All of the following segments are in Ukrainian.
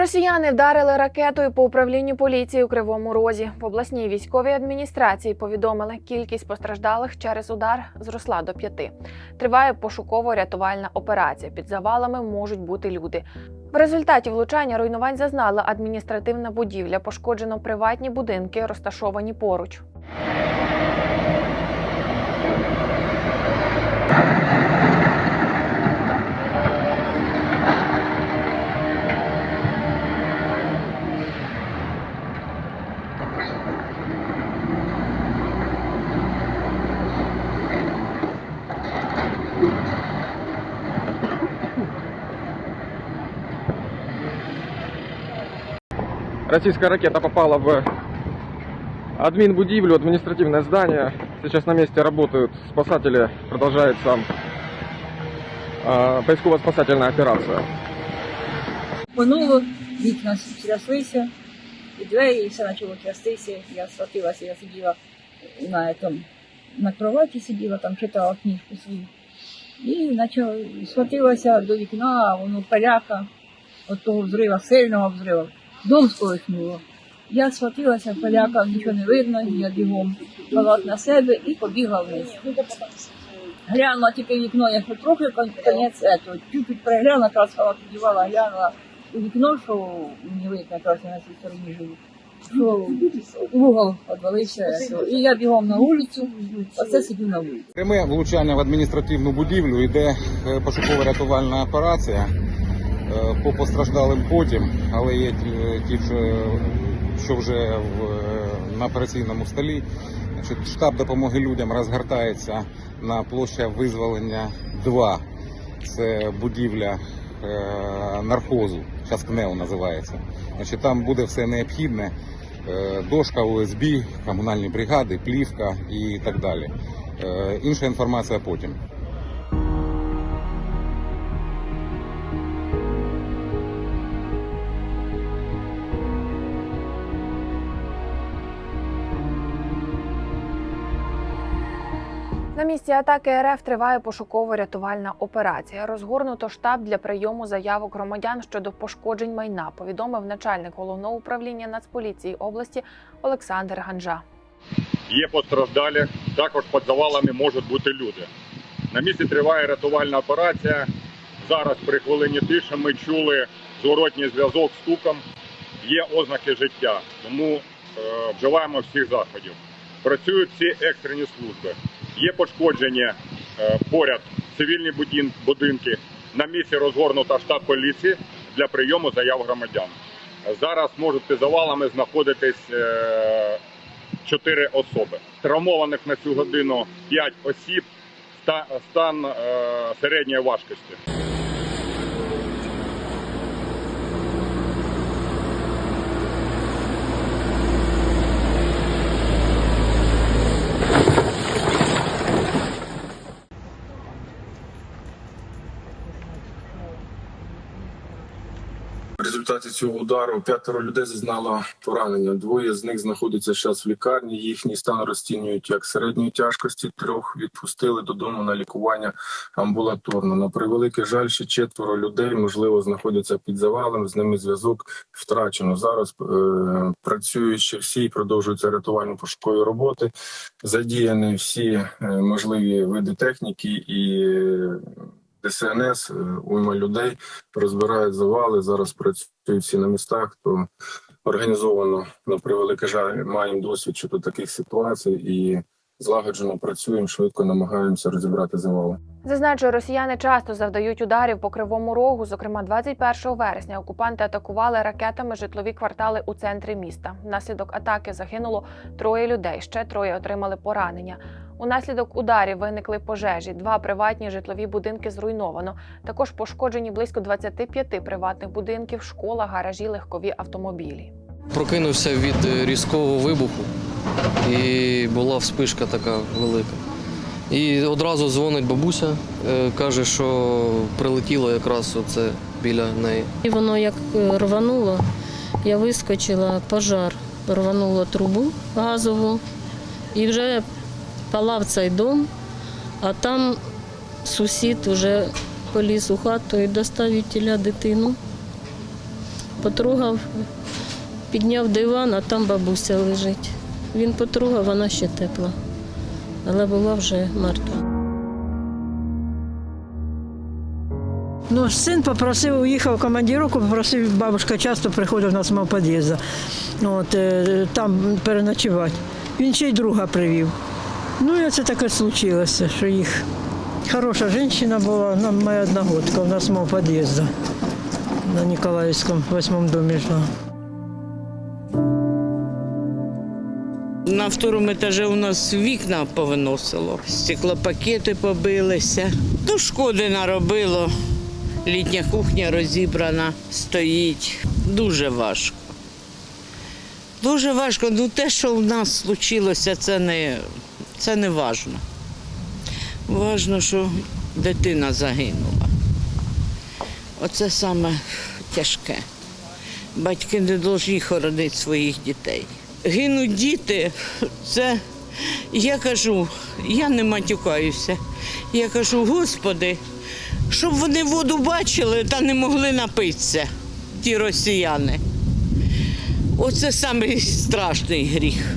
Росіяни вдарили ракетою по управлінню поліції у Кривому Розі. В обласній військовій адміністрації повідомили, кількість постраждалих через удар зросла до п'яти. Триває пошуково-рятувальна операція. Під завалами можуть бути люди. В результаті влучання руйнувань зазнала адміністративна будівля. Пошкоджено приватні будинки, розташовані поруч. Российская ракета попала в админбудивлю, административное здание. Сейчас на месте работают спасатели. Продолжается э, поисково-спасательная операция. Минуло, вікна тряслися, і двері, і все почало трястися. Я схватилася, я сиділа на, этом, на кроваті, сиділа, там читала книжку свою. І почала, схватилася до вікна, а воно паляка від того взрива, сильного взриву. Дом сколихнуло. Я схватилася, паляка, нічого не видно, я бігом халат на себе і побігла вниз. Глянула тільки вікно, я хоч трохи кон- конець этого, чуть-чуть переглянула, якраз одягала, глянула у вікно, що мені видно, якраз на цій стороні живу, угол відвалився. І я бігом на вулицю, оце сидів на вулиці. Пряме влучання в адміністративну будівлю йде е, пошуково-рятувальна операція е, по постраждалим потім, але є ті, ті що вже е, на операційному столі. Штаб допомоги людям розгортається на площа визволення 2. Це будівля е, нархозу, зараз КНЕО називається. Значить, там буде все необхідне. е, Дошка, ОСБ, комунальні бригади, плівка і так далі. Е, Інша інформація потім. На місці атаки РФ триває пошуково-рятувальна операція. Розгорнуто штаб для прийому заявок громадян щодо пошкоджень майна. Повідомив начальник головного управління Нацполіції області Олександр Ганжа. є постраждалі, також під завалами можуть бути люди. На місці триває рятувальна операція. Зараз при хвилині тиші ми чули зворотній зв'язок з стуком. Є ознаки життя, тому е, вживаємо всіх заходів. Працюють всі екстрені служби. Є пошкодження е, поряд цивільні будинки. На місці розгорнута штаб поліції для прийому заяв громадян. Зараз можуть під завалами знаходитись е, чотири особи. Травмованих на цю годину 5 осіб, ста- стан е, середньої важкості. В результаті цього удару п'ятеро людей зазнало поранення. Двоє з них знаходяться зараз в лікарні. Їхній стан розцінюють як середньої тяжкості. Трьох відпустили додому на лікування амбулаторно. На превеликий жаль, ще четверо людей можливо знаходяться під завалом. З ними зв'язок втрачено. Зараз е, працюють ще всі і продовжуються рятувально-пошукові роботи. Задіяні всі е, можливі види техніки і. ДСНС, е, уйма людей розбирають завали. Зараз працюють всі на містах. То організовано на превеликий жаль маємо досвід щодо таких ситуацій і злагоджено працюємо, швидко намагаємося розібрати завали. Зазначу, росіяни часто завдають ударів по кривому рогу. Зокрема, 21 вересня окупанти атакували ракетами житлові квартали у центрі міста. Внаслідок атаки загинуло троє людей. Ще троє отримали поранення. Унаслідок ударів виникли пожежі. Два приватні житлові будинки зруйновано. Також пошкоджені близько 25 приватних будинків, школа, гаражі, легкові автомобілі. Прокинувся від е, різкого вибуху, і була вспишка така велика. І одразу дзвонить бабуся, е, каже, що прилетіло якраз оце біля неї. І воно як е, рвануло, я вискочила, пожар, рвануло трубу газову і вже палав цей дом, а там сусід вже поліз у хату і достав від тіля дитину. Потрогав, підняв диван, а там бабуся лежить. Він потрогав, вона ще тепла, але була вже мертва. Ну, син попросив, уїхав в командировку, попросив, бабушка часто приходить у нас мав під'їзду. Е, там переночувати. Він ще й друга привів. Ну і це таке случилося, що їх хороша жінка була, вона моя одногодка, у нас мав під'їзду на Ніколаївському восьмому домі жила. На второму етажі у нас вікна повиносило, стеклопакети побилися. То шкоди наробило. Літня кухня розібрана, стоїть. Дуже важко. Дуже важко. Ну те, що в нас случилося, це не, це не важно. Важно, що дитина загинула. Оце саме тяжке. Батьки не повинні хоронити своїх дітей. Гинуть діти, це я кажу, я не матюкаюся. Я кажу, Господи, щоб вони воду бачили та не могли напитися, ті росіяни. Оце самий страшний гріх.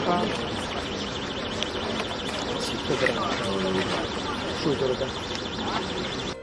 か。シートドラマ。シートドラマ。